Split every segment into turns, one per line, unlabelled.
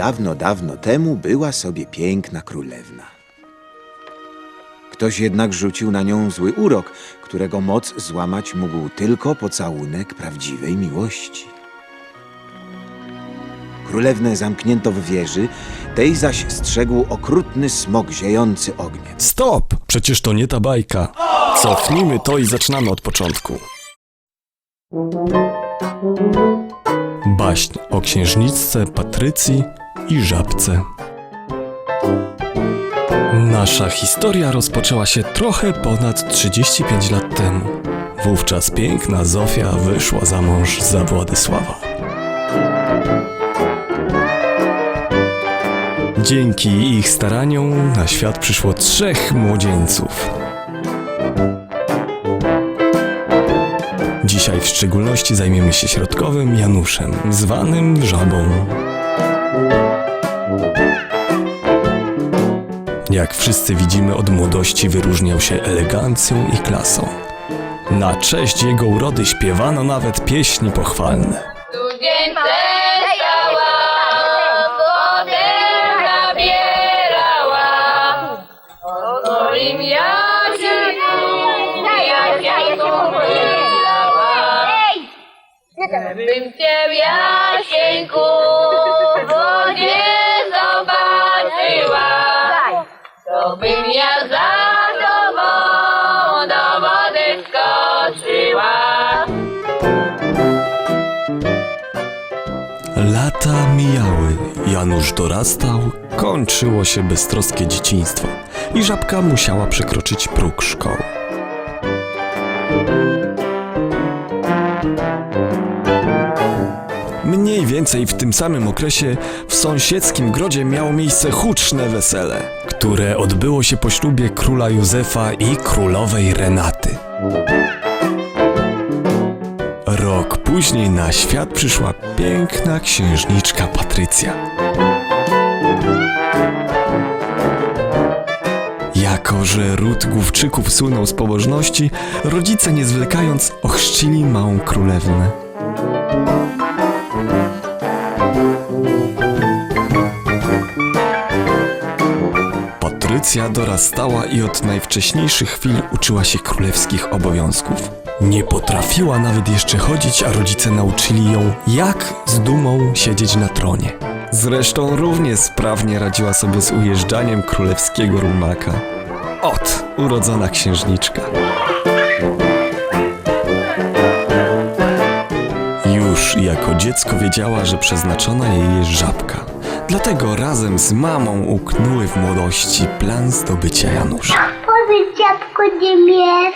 dawno, dawno temu była sobie piękna królewna. Ktoś jednak rzucił na nią zły urok, którego moc złamać mógł tylko pocałunek prawdziwej miłości. Królewnę zamknięto w wieży, tej zaś strzegł okrutny smok ziejący ogniem.
Stop! Przecież to nie ta bajka. Cofnijmy to i zaczynamy od początku. Baśń o księżniczce Patrycji i żabce. Nasza historia rozpoczęła się trochę ponad 35 lat temu. Wówczas piękna Zofia wyszła za mąż za Władysława. Dzięki ich staraniom na świat przyszło trzech młodzieńców. Dzisiaj w szczególności zajmiemy się środkowym Januszem, zwanym Żabą. Jak wszyscy widzimy, od młodości wyróżniał się elegancją i klasą. Na cześć jego urody śpiewano nawet pieśni pochwalne.
Studience stała, potem bym ja za do wody skoczyła.
Lata mijały, Janusz dorastał, kończyło się beztroskie dzieciństwo i żabka musiała przekroczyć próg szkoły. Więcej w tym samym okresie w sąsiedzkim grodzie miało miejsce huczne wesele, które odbyło się po ślubie króla Józefa i królowej Renaty. Rok później na świat przyszła piękna księżniczka Patrycja. Jako, że ród Główczyków słynął z pobożności, rodzice nie zwlekając ochrzcili małą królewnę. Patrycja dorastała i od najwcześniejszych chwil uczyła się królewskich obowiązków. Nie potrafiła nawet jeszcze chodzić, a rodzice nauczyli ją, jak z dumą siedzieć na tronie. Zresztą równie sprawnie radziła sobie z ujeżdżaniem królewskiego rumaka. Ot, urodzona księżniczka. Już jako dziecko wiedziała, że przeznaczona jej jest żabka. Dlatego razem z mamą uknęły w młodości plan zdobycia Janusza.
Powiedz dziadku nie miesz,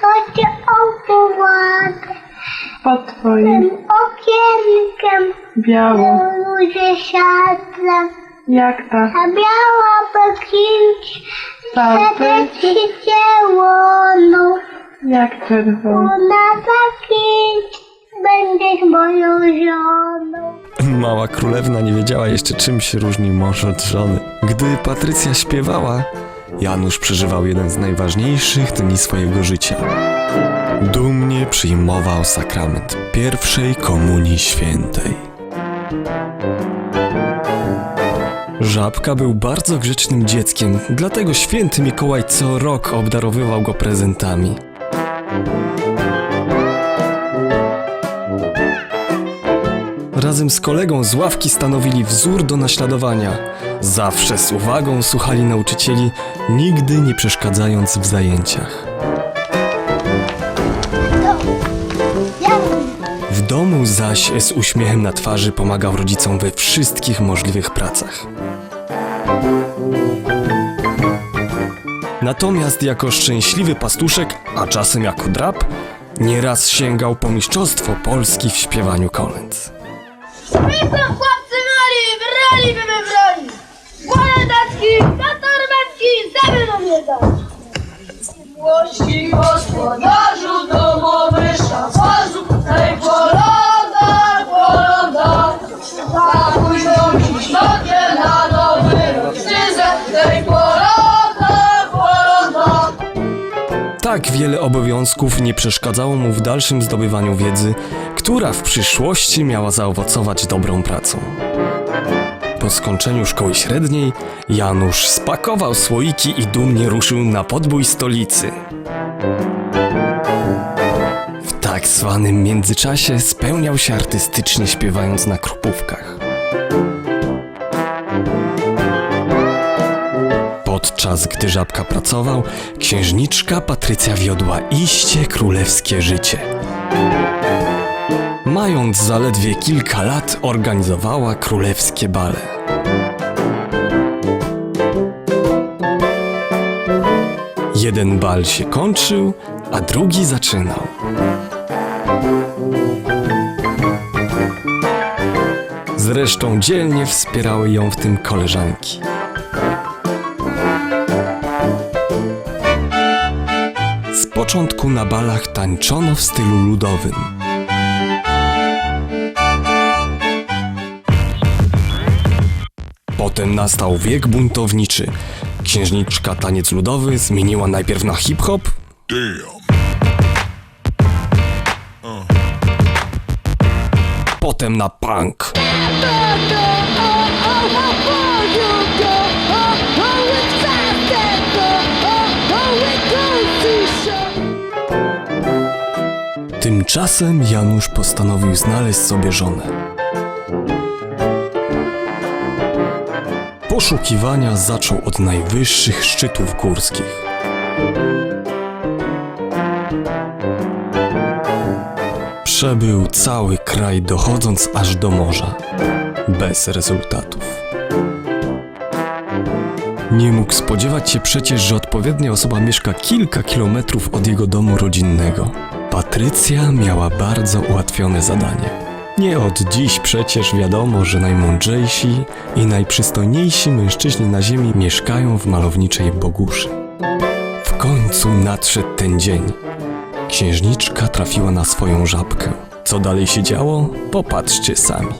to cię opowadę.
pod twoim
Tym okienkiem
białą,
ludzie siadle.
jak ta
A biała bekinć,
Zapy.
ci dziełoną.
jak czerwona.
Ona zakić, będziesz moją żoną.
Mała królewna nie wiedziała jeszcze czym się różni mąż od żony. Gdy Patrycja śpiewała, Janusz przeżywał jeden z najważniejszych dni swojego życia. Dumnie przyjmował sakrament pierwszej komunii świętej. Żabka był bardzo grzecznym dzieckiem, dlatego święty Mikołaj co rok obdarowywał go prezentami. Razem z kolegą z ławki stanowili wzór do naśladowania. Zawsze z uwagą słuchali nauczycieli, nigdy nie przeszkadzając w zajęciach. W domu zaś z uśmiechem na twarzy pomagał rodzicom we wszystkich możliwych pracach. Natomiast jako szczęśliwy pastuszek, a czasem jako drab, nieraz sięgał po mistrzostwo Polski w śpiewaniu kolęd.
Witam chłopcy mali, braliby me broni. Boledacki, na torbeczki, za mną dać. Miłości gospodarzu domowy, szafarzu, hej polada, polada. Zakuj do miśnokie na
Tak wiele obowiązków nie przeszkadzało mu w dalszym zdobywaniu wiedzy, która w przyszłości miała zaowocować dobrą pracą. po skończeniu szkoły średniej, Janusz spakował słoiki i dumnie ruszył na podbój stolicy. W tak zwanym międzyczasie spełniał się artystycznie śpiewając na krupówkach. Podczas gdy żabka pracował, księżniczka Patrycja wiodła iście królewskie życie. Mając zaledwie kilka lat, organizowała królewskie bale. Jeden bal się kończył, a drugi zaczynał. Zresztą dzielnie wspierały ją w tym koleżanki. Początku na balach tańczono w stylu ludowym. Potem nastał wiek buntowniczy. Księżniczka taniec ludowy zmieniła najpierw na hip-hop, potem na punk. Tymczasem Janusz postanowił znaleźć sobie żonę. Poszukiwania zaczął od najwyższych szczytów górskich. Przebył cały kraj, dochodząc aż do morza, bez rezultatów. Nie mógł spodziewać się przecież, że odpowiednia osoba mieszka kilka kilometrów od jego domu rodzinnego. Patrycja miała bardzo ułatwione zadanie. Nie od dziś przecież wiadomo, że najmądrzejsi i najprzystojniejsi mężczyźni na ziemi mieszkają w malowniczej Boguszy. W końcu nadszedł ten dzień. Księżniczka trafiła na swoją żabkę. Co dalej się działo? Popatrzcie sami.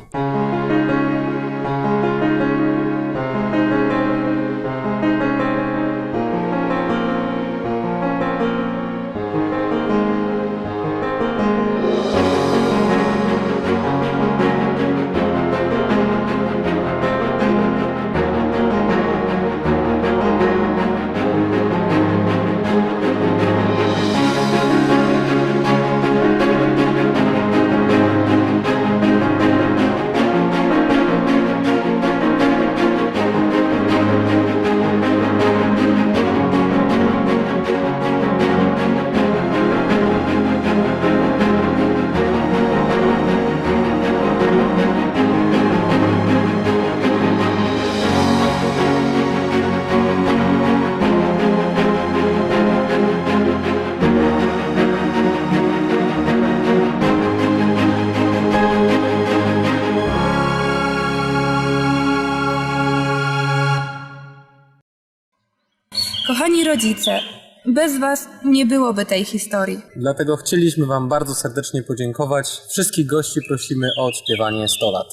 Rodzice, bez Was nie byłoby tej historii.
Dlatego chcieliśmy Wam bardzo serdecznie podziękować. Wszystkich gości prosimy o odśpiewanie 100 lat.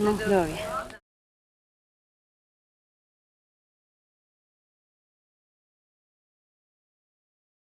Na zdrowie.